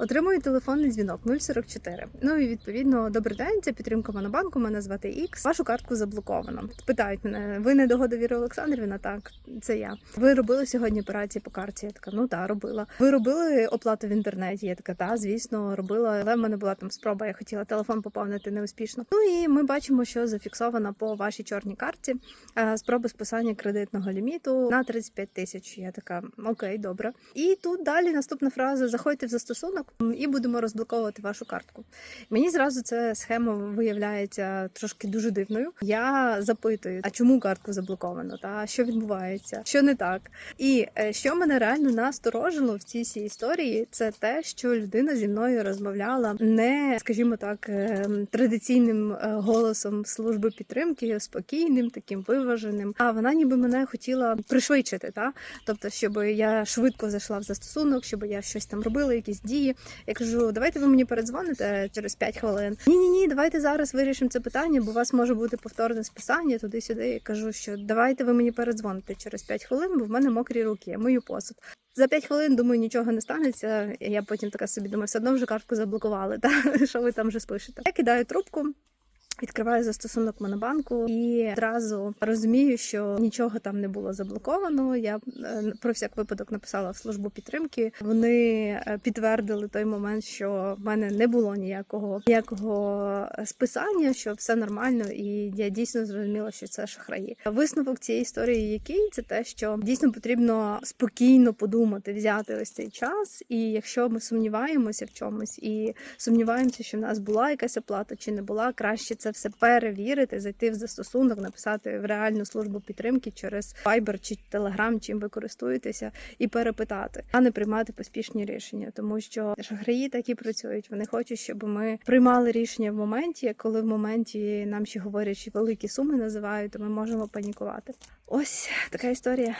Отримую телефонний дзвінок 044. Ну і відповідно, добрий день, це підтримка Монобанку. Мене звати Ікс. Вашу картку заблоковано. Питають мене, ви не догодовіри Олександрівна? Так, це я. Ви робили сьогодні операції по карті? Я така, ну так, робила. Ви робили оплату в інтернеті? Я така, та звісно, робила. Але в мене була там спроба. Я хотіла телефон поповнити неуспішно. Ну і ми бачимо, що зафіксована по вашій чорній карті е, спроба списання кредитного ліміту на 35 тисяч. Я така, окей, добре. І тут далі наступна фраза: заходьте в застосунок і будемо розблоковувати вашу картку. Мені зразу ця схема виявляється трошки дуже дивною. Я запитую, а чому картку заблоковано? Та що відбувається? Що не так? І е, що мене реально насторожило в цій всій історії, це те, що людина зі мною розмовляла не, скажімо так, е, традиційним е, голосом служби підтримки, спокійним, таким виваженим. А вона ніби мене хотіла пришвидшити, та тобто, щоб я швидко зайшла в застосунок, щоб я щось там робила, якісь дії. Я кажу, давайте ви мені передзвоните через 5 хвилин. Ні, ні, ні, давайте зараз вирішимо це питання, бо у вас може бути повторне списання туди-сюди. Я кажу, що давайте ви мені передзвоните через 5 хвилин, бо в мене мокрі руки, я мою посуд. За 5 хвилин, думаю, нічого не станеться. Я потім така собі думаю, все одно вже картку заблокували. Та що ви там вже спишете? Я кидаю трубку. Відкриваю застосунок Монобанку і одразу розумію, що нічого там не було заблоковано. Я е, про всяк випадок написала в службу підтримки. Вони е, підтвердили той момент, що в мене не було ніякого ніякого списання, що все нормально, і я дійсно зрозуміла, що це шахраї. Висновок цієї історії, який це те, що дійсно потрібно спокійно подумати, взяти ось цей час. І якщо ми сумніваємося в чомусь і сумніваємося, що в нас була якась оплата чи не була, краще це все перевірити, зайти в застосунок, написати в реальну службу підтримки через Viber чи Telegram, чим ви користуєтеся, і перепитати, а не приймати поспішні рішення, тому що шахраї так і працюють. Вони хочуть, щоб ми приймали рішення в моменті, коли в моменті нам ще говорять, що великі суми називають, то ми можемо панікувати. Ось така історія.